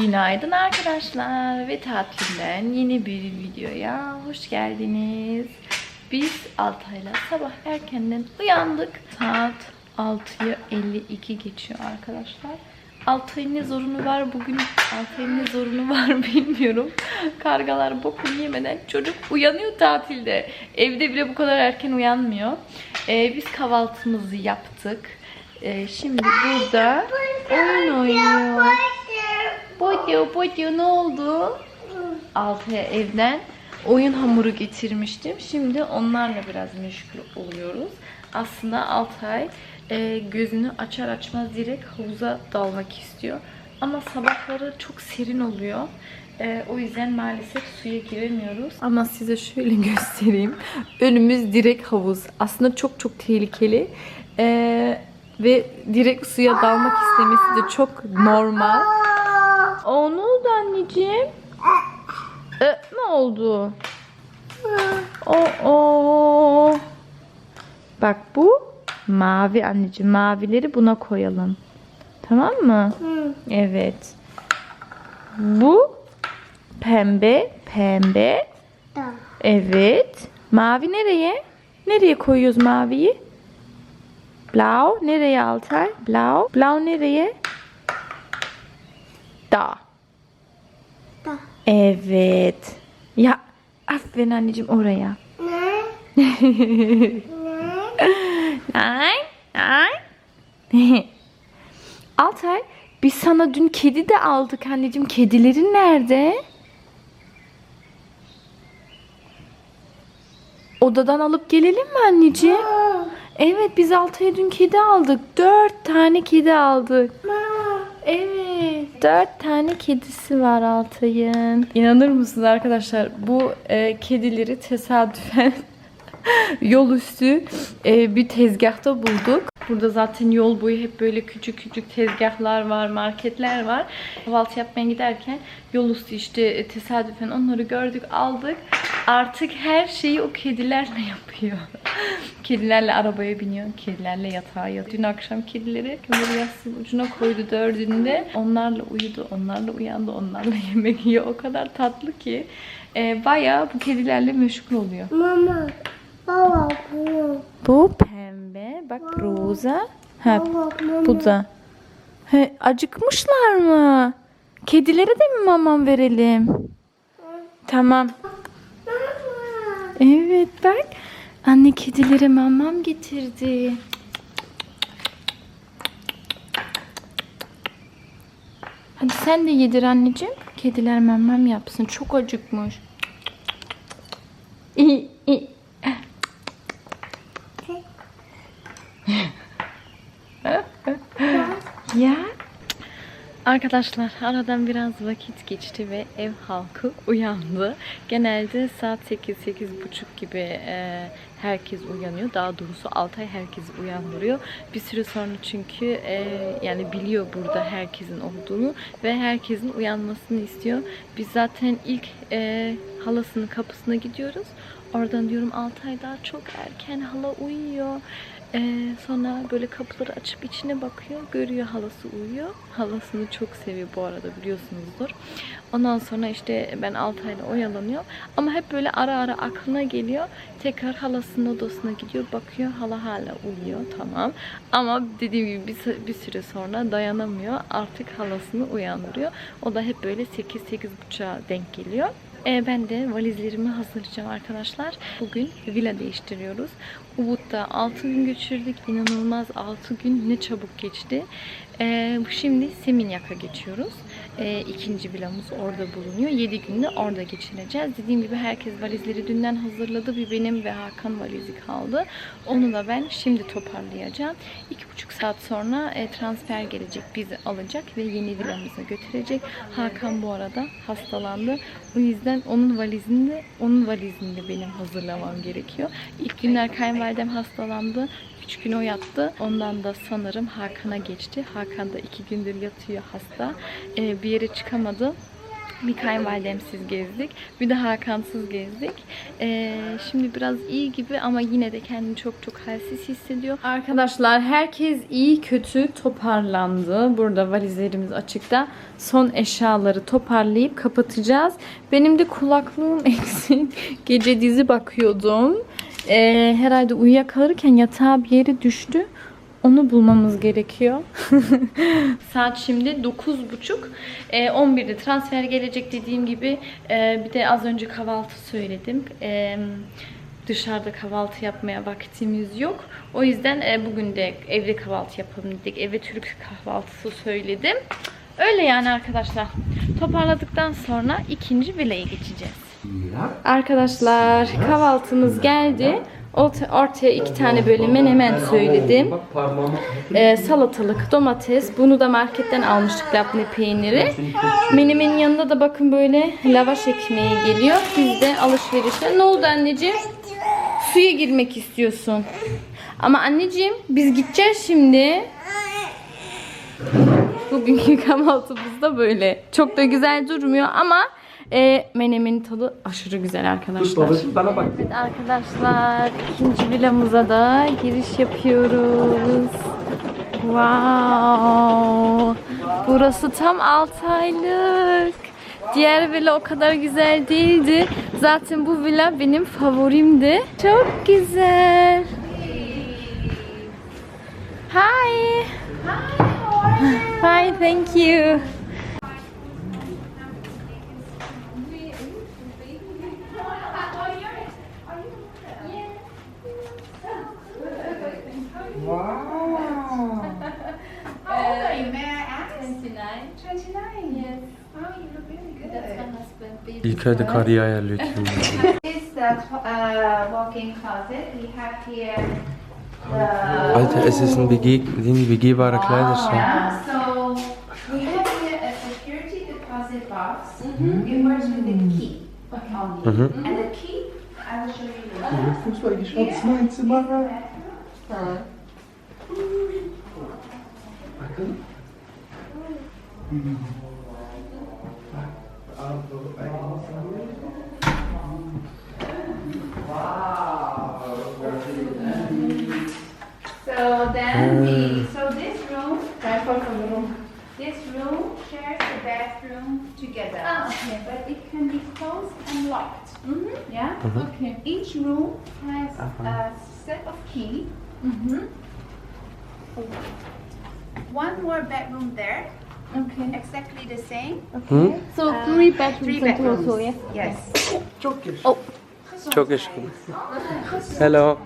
Günaydın arkadaşlar ve tatilden yeni bir videoya hoş geldiniz. Biz Altay'la sabah erkenden uyandık. Saat 6'ya 52 geçiyor arkadaşlar. Altay'ın ne zorunu var bugün? Altay'ın ne zorunu var bilmiyorum. Kargalar bokunu yemeden çocuk uyanıyor tatilde. Evde bile bu kadar erken uyanmıyor. Ee, biz kahvaltımızı yaptık. Ee, şimdi burada oyun oynuyor. Boydu boydu ne oldu? Altıya evden oyun hamuru getirmiştim. Şimdi onlarla biraz meşgul oluyoruz. Aslında Altay e, gözünü açar açmaz direkt havuza dalmak istiyor. Ama sabahları çok serin oluyor. E, o yüzden maalesef suya giremiyoruz. Ama size şöyle göstereyim. Önümüz direkt havuz. Aslında çok çok tehlikeli. E, ve direkt suya dalmak istemesi de çok normal. O ne oldu anneciğim? E, ne oldu? O o. Bak bu mavi anneciğim. Mavileri buna koyalım. Tamam mı? Evet. Bu pembe, pembe. Evet. Mavi nereye? Nereye koyuyoruz maviyi? Blau nereye Altay? Blau. Blau nereye? Da. Da. Evet. Ya aferin anneciğim oraya. Ay, ay. Altay, biz sana dün kedi de aldık anneciğim. Kedilerin nerede? Odadan alıp gelelim mi anneciğim? Evet biz Altay'a dün kedi aldık. Dört tane kedi aldık. Evet. Dört tane kedisi var Altay'ın. İnanır mısınız arkadaşlar? Bu e, kedileri tesadüfen yol üstü e, bir tezgahta bulduk. Burada zaten yol boyu hep böyle küçük küçük tezgahlar var, marketler var. Kahvaltı yapmaya giderken yol üstü işte e, tesadüfen onları gördük, aldık. Artık her şeyi o kedilerle yapıyor. kedilerle arabaya biniyor, kedilerle yatağa yatıyor. Dün akşam kedileri kömür yastığın ucuna koydu dördünde. Onlarla uyudu, onlarla uyandı, onlarla yemek yiyor. O kadar tatlı ki. E, bayağı bu kedilerle meşgul oluyor. Mama. Baba bu. Bu pembe. Bak roza. Ha, Baba mama. bu da. He, acıkmışlar mı? Kedilere de mi mamam verelim? Tamam. Evet bak. Anne kedilere mamam getirdi. Hadi sen de yedir anneciğim. Kediler mamam yapsın. Çok acıkmış. İyi, iyi. Ya. Arkadaşlar aradan biraz vakit geçti ve ev halkı uyandı. Genelde saat 8-8.30 gibi e, herkes uyanıyor. Daha doğrusu Altay herkesi uyandırıyor. Bir süre sonra çünkü e, yani biliyor burada herkesin olduğunu ve herkesin uyanmasını istiyor. Biz zaten ilk e, halasının kapısına gidiyoruz. Oradan diyorum Altay daha çok erken hala uyuyor. Ee, sonra böyle kapıları açıp içine bakıyor. Görüyor halası uyuyor. Halasını çok seviyor bu arada biliyorsunuzdur. Ondan sonra işte ben Altay'la oyalanıyor. Ama hep böyle ara ara aklına geliyor. Tekrar halasının odasına gidiyor. Bakıyor hala hala uyuyor. Tamam. Ama dediğim gibi bir, bir süre sonra dayanamıyor. Artık halasını uyandırıyor. O da hep böyle 8-8.30'a denk geliyor. Ee, ben de valizlerimi hazırlayacağım arkadaşlar. Bugün villa değiştiriyoruz. Ubud'da 6 gün geçirdik. İnanılmaz 6 gün ne çabuk geçti. Ee, şimdi Seminyak'a geçiyoruz. Ee, ikinci villamız orada bulunuyor. 7 günde orada geçireceğiz. Dediğim gibi herkes valizleri dünden hazırladı. Bir benim ve Hakan valizi kaldı. Onu da ben şimdi toparlayacağım. 2,5 saat sonra e, transfer gelecek. Bizi alacak ve yeni villamıza götürecek. Hakan bu arada hastalandı. O yüzden onun valizini onun valizini benim hazırlamam gerekiyor. İlk günler kayınvalidem hastalandı. 3 gün o yattı. Ondan da sanırım Hakan'a geçti. Hakan da 2 gündür yatıyor hasta. Ee, bir yere çıkamadı. Bir kayınvalidemsiz gezdik. Bir de Hakan'sız gezdik. Ee, şimdi biraz iyi gibi ama yine de kendini çok çok halsiz hissediyor. Arkadaşlar herkes iyi kötü toparlandı. Burada valizlerimiz açıkta. Son eşyaları toparlayıp kapatacağız. Benim de kulaklığım eksik. Gece dizi bakıyordum. Ee, herhalde uyuyakalırken yatağa bir yere düştü. Onu bulmamız gerekiyor. Saat şimdi 9.30. Ee, 11'de transfer gelecek dediğim gibi. Ee, bir de az önce kahvaltı söyledim. Ee, dışarıda kahvaltı yapmaya vaktimiz yok. O yüzden e, bugün de evde kahvaltı yapalım dedik. Eve Türk kahvaltısı söyledim. Öyle yani arkadaşlar. Toparladıktan sonra ikinci villaya geçeceğiz. Arkadaşlar kahvaltımız geldi. Orta- Ortaya iki tane böyle menemen söyledim. Ee, salatalık, domates. Bunu da marketten almıştık labne peyniri. Menemenin yanında da bakın böyle lavaş ekmeği geliyor. Biz de alışverişe. Ne oldu anneciğim? Suya girmek istiyorsun. Ama anneciğim biz gideceğiz şimdi. Bugünkü kahvaltımız da böyle. Çok da güzel durmuyor ama e, menemenin tadı aşırı güzel Dur arkadaşlar. babacığım bana bak. Evet arkadaşlar ikinci villamıza da giriş yapıyoruz. Wow. Burası tam 6 aylık. Diğer villa o kadar güzel değildi. Zaten bu villa benim favorimdi. Çok güzel. Hi. Hi, thank you. İlk ayda karıyı have here the Alter, es ist ein WG, sind begehbare Kleiderschrank. yeah. So we have here a security deposit box. It works with the key only, and the key I will show you. later. Fußball geschaut, ist mein Zimmer. So then we so this room, this room shares the bathroom together. okay. But it can be closed and locked. Mhm. Yeah. Okay. Each room has a set of key. Mhm. One more bedroom there, Okay. exactly the same. Okay. So Uh, three bedrooms Three in bedrooms. total, yeah? Yes. Çok yaşlı. Hello.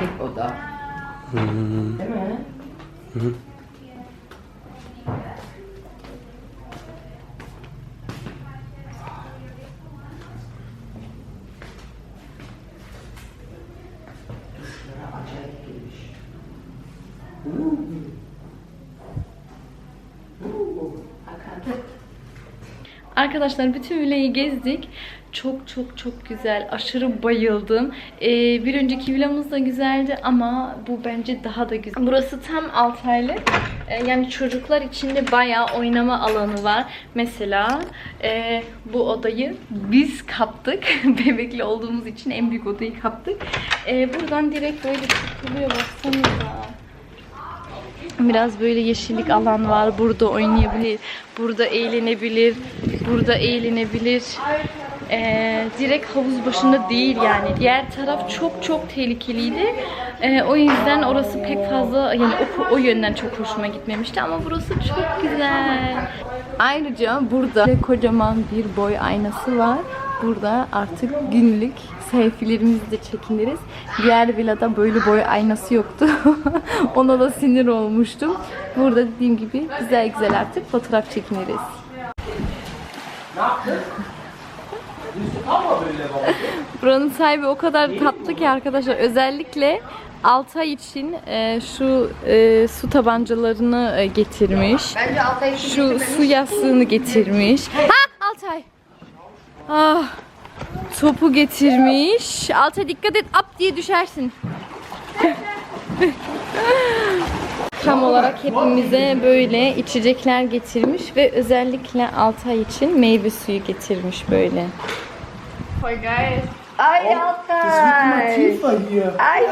Mosquito. Okay. Arkadaşlar bütün villayı gezdik. Çok çok çok güzel. Aşırı bayıldım. Ee, bir önceki villamız da güzeldi ama bu bence daha da güzel. Burası tam 6 aylık. Ee, yani çocuklar için de bayağı oynama alanı var. Mesela e, bu odayı biz kaptık. Bebekli olduğumuz için en büyük odayı kaptık. Ee, buradan direkt böyle çıkılıyor. Baksanıza. Biraz böyle yeşillik alan var. Burada oynayabilir. Burada eğlenebilir. Burada eğlenebilir. Ee, direkt havuz başında değil yani. Diğer taraf çok çok tehlikeliydi. Ee, o yüzden orası pek fazla yani o, o yönden çok hoşuma gitmemişti ama burası çok güzel. Ayrıca burada kocaman bir boy aynası var. Burada artık günlük selfie'lerimizi de çekiniriz. Diğer villada böyle boy aynası yoktu. Ona da sinir olmuştum. Burada dediğim gibi güzel güzel artık fotoğraf çekiniriz. Buranın sahibi o kadar tatlı ki arkadaşlar. Özellikle Altay için e, şu e, su tabancalarını e, getirmiş. Bence Altay Şu su yastığını getirmiş. Ha Altay. Ah. topu getirmiş. Alta dikkat et ap diye düşersin. Tam olarak hepimize böyle içecekler getirmiş ve özellikle Altay için meyve suyu getirmiş böyle. Voll geil. Ay Altay. Tiefer hier. Ay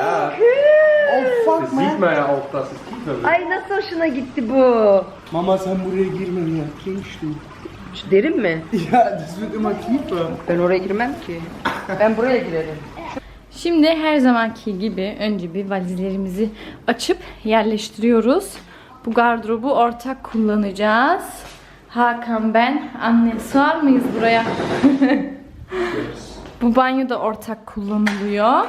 Oh fuck man. Sieht man ja auch, dass es tiefer wird. Ay nasıl hoşuna gitti bu? Mama sen buraya girme ya. Trinkst du? Derin mi? Ja, das wird immer tiefer. Ben oraya girmem ki. Ben buraya girerim. Şimdi her zamanki gibi önce bir valizlerimizi açıp yerleştiriyoruz. Bu gardırobu ortak kullanacağız. Hakan ben, anne sığar mıyız buraya? Bu banyo da ortak kullanılıyor.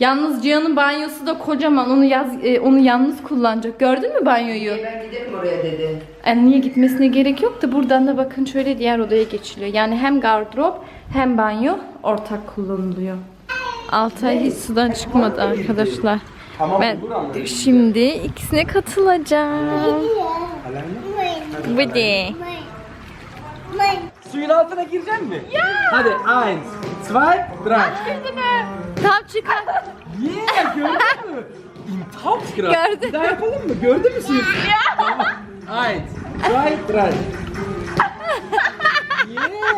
Yalnız Cihan'ın banyosu da kocaman. Onu yaz e, onu yalnız kullanacak. Gördün mü banyoyu? Ben giderim oraya dedi. Yani niye gitmesine gerek yok da buradan da bakın şöyle diğer odaya geçiliyor. Yani hem gardırop hem banyo ortak kullanılıyor. Altay hiç sudan çıkmadı arkadaşlar. Ben şimdi ikisine katılacağım. Bu de. Suyun altına girecek mi? Ya. Hadi eins, zwei, drei. Tam çıkar. Yeah, gördün mü? Im Tauchgrad. Gördüm. Bir daha yapalım mı? Gördün mü suyun? Tamam. Eins, zwei, drei.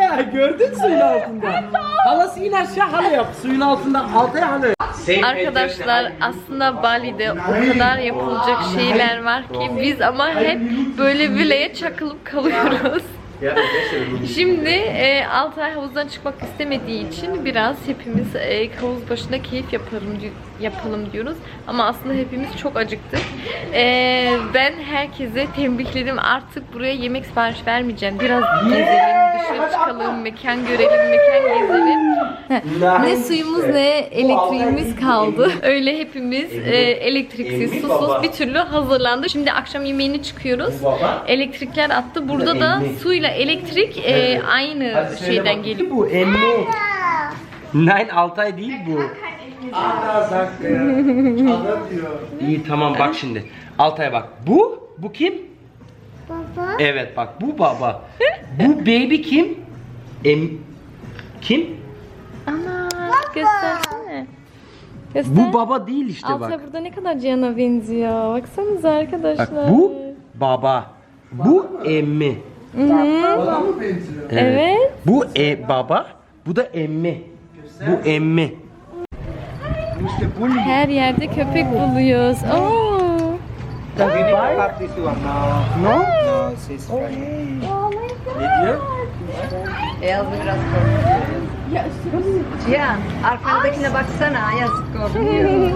Yeah, gördün suyun altında. Halası in aşağı halı yap. Suyun altında altaya halı. Arkadaşlar aslında Bali'de o kadar yapılacak şeyler var ki biz ama hep böyle vileye çakılıp kalıyoruz. Şimdi e, Altay havuzdan çıkmak istemediği için biraz hepimiz e, havuz başında keyif yaparım yapalım diyoruz. Ama aslında hepimiz çok acıktık. E, ben herkese tembihledim artık buraya yemek sipariş vermeyeceğim. Biraz gezelim, dışarı çıkalım, mekan görelim, mekan gezelim. Ne suyumuz ne elektriğimiz kaldı. Öyle hepimiz e, elektriksiz, susuz bir türlü hazırlandık. Şimdi akşam yemeğini çıkıyoruz. Elektrikler attı. Burada da suyla elektrik e, aynı şeyden geliyor. Bu emmi. Nein Altay değil bu. İyi tamam bak şimdi. Altay'a bak. Bu? Bu kim? Baba. Evet bak bu baba. bu baby kim? Em kim? Ana göstersene. Göster. Bu baba değil işte Altay bak. burada ne kadar Cihan'a benziyor. Baksanıza arkadaşlar. Bak bu baba. Bu emmi. Evet. Bu e baba. Bu da emmi. Bu emmi. Her yerde köpek buluyoruz. Oo. No? Beyazlı biraz Cihan arkandakine baksana yazık korkuyor.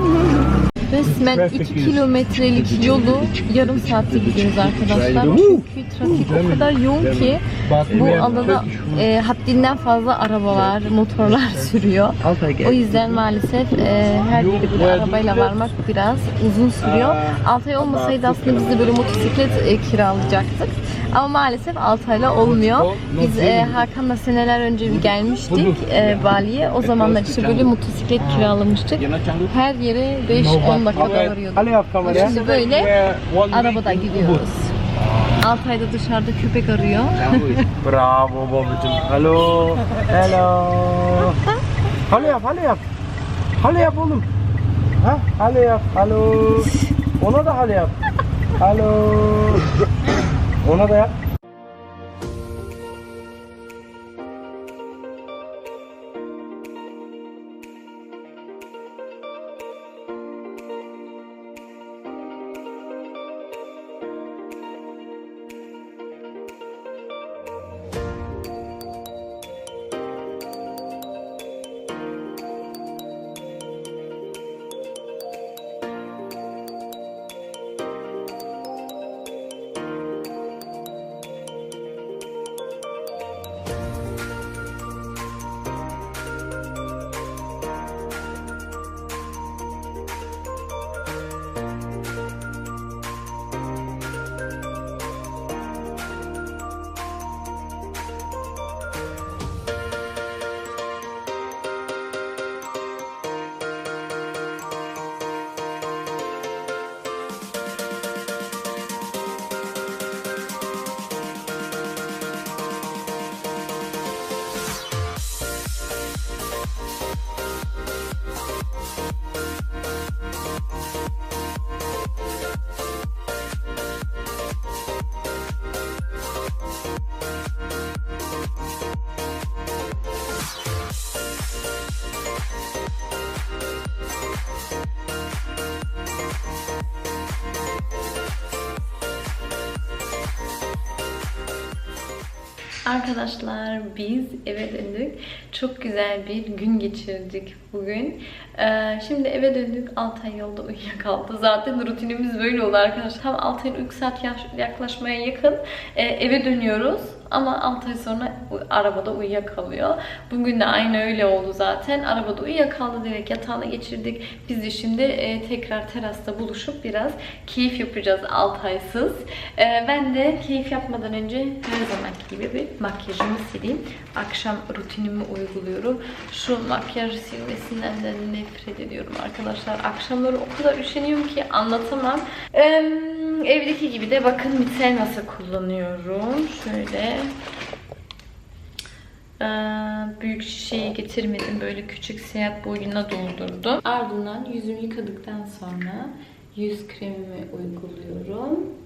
Resmen 2 kilometrelik yolu yarım saatte gidiyoruz arkadaşlar. Çünkü trafik o kadar yoğun ki bu alanda e, haddinden fazla arabalar, motorlar sürüyor. O yüzden maalesef e, her yere böyle arabayla varmak biraz uzun sürüyor. Altay olmasaydı aslında biz de böyle motosiklet e, kiralayacaktık. Ama maalesef Altay'la olmuyor. Biz e, Hakan'la seneler önce bir gelmiştik e, Bali'ye. O zamanlar işte böyle motosiklet kiralamıştık. Her yere 5-10 dakikada varıyorduk. Şimdi böyle arabada gidiyoruz. Altay'da dışarıda köpek arıyor. Bravo babacım. Hello. Hello. Halı yap, halı yap. Halı yap oğlum. Ha? Halı yap. Hello. Ona da halı yap. Hello. Ona da yap. Arkadaşlar biz eve döndük. Çok güzel bir gün geçirdik bugün. Ee, şimdi eve döndük. Altay yolda uyuyakaldı. Zaten rutinimiz böyle oldu arkadaşlar. Tam Altay'ın uyku saat yaklaşmaya yakın. Ee, eve dönüyoruz. Ama 6 ay sonra arabada uyuyakalıyor. Bugün de aynı öyle oldu zaten. Arabada uyuyakaldı direkt yatağına geçirdik. Biz de şimdi e, tekrar terasta buluşup biraz keyif yapacağız 6 aysız. E, ben de keyif yapmadan önce her zamanki gibi bir makyajımı sileyim. Akşam rutinimi uyguluyorum. Şu makyaj silmesinden de nefret ediyorum arkadaşlar. Akşamları o kadar üşeniyorum ki anlatamam. E, evdeki gibi de bakın mitel masa kullanıyorum. Şöyle ee, büyük şişeyi getirmedim. Böyle küçük seyahat boyuna doldurdum. Ardından yüzümü yıkadıktan sonra yüz kremimi uyguluyorum.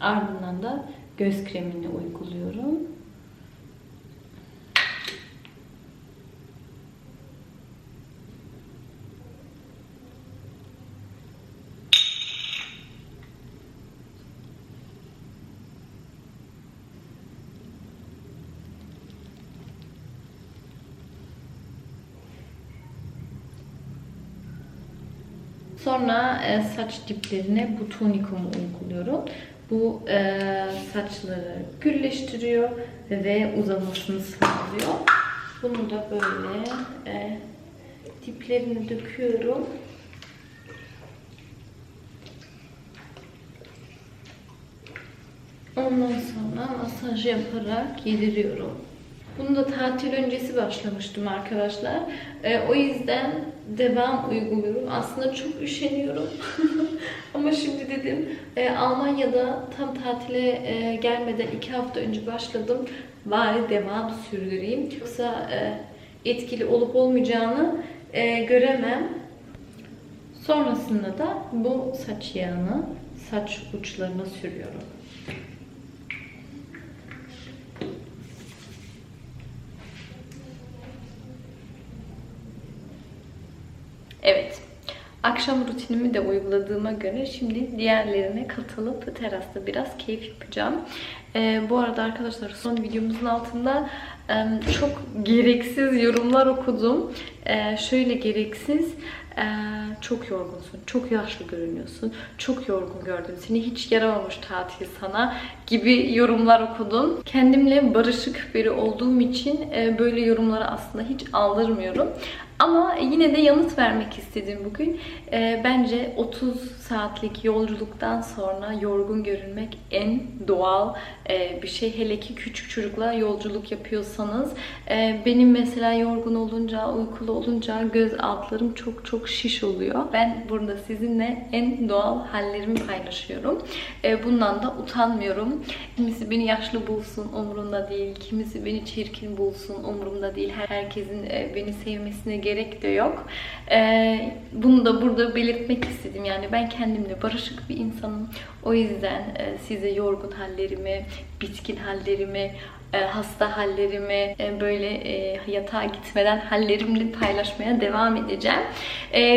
Ardından da göz kremini uyguluyorum. Sonra e, saç diplerine bu tonikumu uyguluyorum. Bu e, saçları gülleştiriyor ve uzamasını sağlıyor. Bunu da böyle e, diplerine döküyorum. Ondan sonra masaj yaparak yediriyorum. Bunu da tatil öncesi başlamıştım arkadaşlar. Ee, o yüzden devam uyguluyorum. Aslında çok üşeniyorum. Ama şimdi dedim e, Almanya'da tam tatile e, gelmeden iki hafta önce başladım. Bari devam sürdüreyim. Yoksa e, etkili olup olmayacağını e, göremem. Sonrasında da bu saç yağını saç uçlarına sürüyorum. Evet. Akşam rutinimi de uyguladığıma göre şimdi diğerlerine katılıp terasta biraz keyif yapacağım. Ee, bu arada arkadaşlar son videomuzun altında em, çok gereksiz yorumlar okudum. Ee, şöyle gereksiz. Ee, çok yorgunsun, çok yaşlı görünüyorsun, çok yorgun gördüm seni, hiç yaramamış tatil sana gibi yorumlar okudum. Kendimle barışık biri olduğum için e, böyle yorumları aslında hiç aldırmıyorum. Ama yine de yanıt vermek istedim bugün. Ee, bence 30 saatlik yolculuktan sonra yorgun görünmek en doğal e, bir şey. Hele ki küçük çocukla yolculuk yapıyorsanız. Ee, benim mesela yorgun olunca, uykulu olunca göz altlarım çok çok şiş oluyor. Ben burada sizinle en doğal hallerimi paylaşıyorum. Ee, bundan da utanmıyorum. Kimisi beni yaşlı bulsun umurumda değil. Kimisi beni çirkin bulsun umurumda değil. Herkesin e, beni sevmesine gerek de yok. Bunu da burada belirtmek istedim. Yani ben kendimle barışık bir insanım. O yüzden e, size yorgun hallerimi, bitkin hallerimi, e, hasta hallerimi, e, böyle yatağa gitmeden hallerimle paylaşmaya devam edeceğim.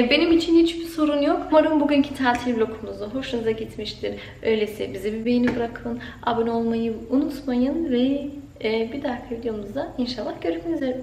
Benim için hiçbir sorun yok. Umarım bugünkü tatil vlogumuz da hoşunuza gitmiştir. Öyleyse bize bir beğeni bırakın, abone olmayı unutmayın ve bir dahaki videomuzda inşallah görüşmek üzere.